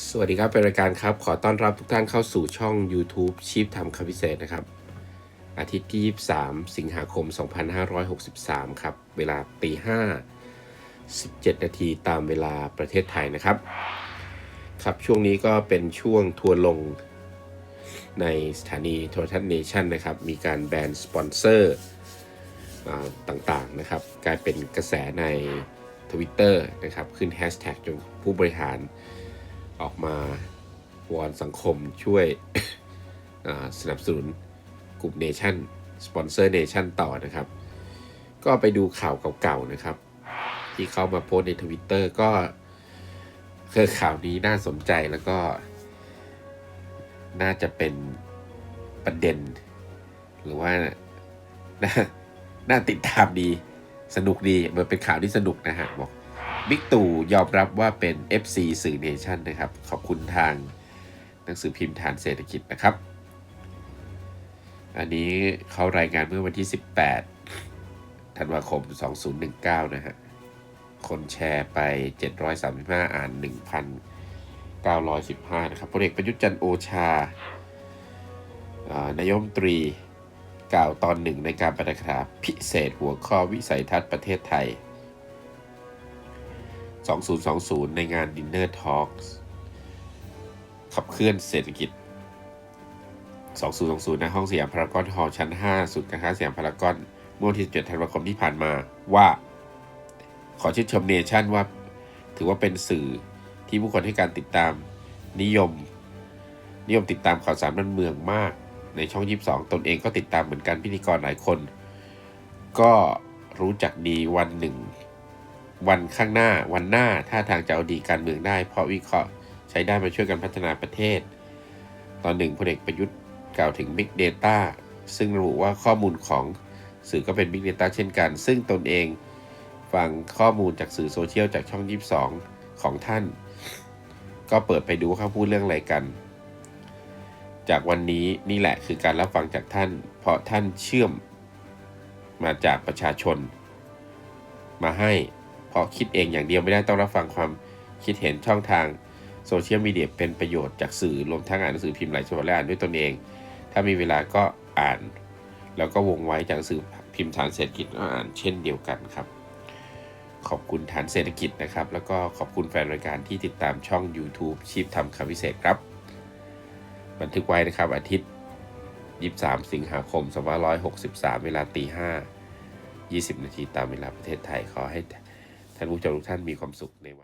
สวัสดีครับ เป็นรายการครับ ขอต้อนรับทุกท่านเข้าสู่ช่อง YouTube ชีพทำคำพิเศษนะครับ อาทิตย์ที่ 23 สิงหาคม 2563 ครับ เวลาตี5 17 นาทีตามเวลาประเทศไทยนะครับ ครับช่วงนี้ก็เป็นช่วงทัวร์ลงในสถานีโทรทัศน์เนชั่นนะครับ มีการแบนสปอนเซอร์อ่าต่างๆนะครับ กลายเป็นกระแสใน Twitter นะครับ ขึ้นแฮชแท็กจนผู้บริหาร ออกมาวอนสังคมช่วยสนับสนุนกลุ่มเนชั่นสปอนเซอร์เนชั่นต่อนะครับ ก็ไปดูข่าวเก่าๆนะครับ ที่เขามาโพสในทวิตเตอร์ก็คือข่าวนี้น่าสนใจแล้วก็ น่าจะเป็นประเด็น หรือว่าน่าน่าติดตามดีสนุกดีมันเป็นข่าวที่สนุกนะฮะบอก บิ๊กตู่ยอมรับว่าเป็น FC สื่อเนชั่นนะครับ ขอบคุณทางหนังสือพิมพ์ฐานเศรษฐกิจนะครับ อันนี้เขารายงานเมื่อวันที่ 18 ธันวาคม 2019 นะฮะ คนแชร์ไป 735 อ่าน 1,915 นะครับพลเอกประยุทธ์จันโอชาอานายมตรีกล่าวตอนหนึ่งในการประกาศพิเศษหัวข้อวิสัยทัศน์ประเทศไทย 2020 ในงาน Dinner Talks ขับเคลื่อนเศรษฐกิจ 2020 ณ ห้องสยามพารากอนฮอลล์ชั้น5ศูนย์การค้าสยามพารากอนเมื่อวันที่7ธันวาคมที่ผ่านมาว่า ขอชื่นชมเนชั่นว่า ถือว่าเป็นสื่อที่ผู้คนให้การติดตามนิยม นิยมติดตามข่าวสารบ้านเมืองมาก ในช่อง 22 ตนเองก็ติดตามเหมือนกันพิธีกรหลายคน ก็รู้จักดีวันหนึ่ง วันข้างหน้าวันหน้าถ้าทางจะเอาดีการเมืองได้ เพราะวิเคราะห์ใช้ได้มาช่วยกันพัฒนาประเทศ ตอนหนึ่งพลเอกประยุทธ์กล่าวถึง Big Data ซึ่งระบุว่าข้อมูลของสื่อก็เป็น Big Data เช่นกัน ซึ่งตนเองฟังข้อมูลจากสื่อโซเชียลจากช่อง 22 ของท่าน ก็เปิดไปดูเขาพูดเรื่องอะไรกัน จากวันนี้นี่แหละคือการรับฟังจากท่าน เพราะท่านเชื่อมมาจากประชาชน มาให้ เพราะคิดเองอย่างเดียวไม่ได้ต้องรับฟังความคิดเห็นช่องทางโซเชียลมีเดียเป็นประโยชน์จากสื่อรวมทั้งอ่านหนังสือพิมพ์หลายฉบับและอ่านด้วยตนเอง ถ้ามีเวลาก็อ่าน แล้วก็วงไว้จากสื่อพิมพ์ฐานเศรษฐกิจก็อ่านเช่นเดียวกันครับ ขอบคุณฐานเศรษฐกิจนะครับ แล้วก็ขอบคุณแฟนรายการที่ติดตามช่อง YouTube ชีพทำคำพิเศษครับ บันทึกไว้นะครับอาทิตย์ 23 สิงหาคม 2563 เวลาตี5 20 นาทีตามเวลาประเทศไทยขอให้ ท่านผู้ชมทุกท่านมีความสุขในวัน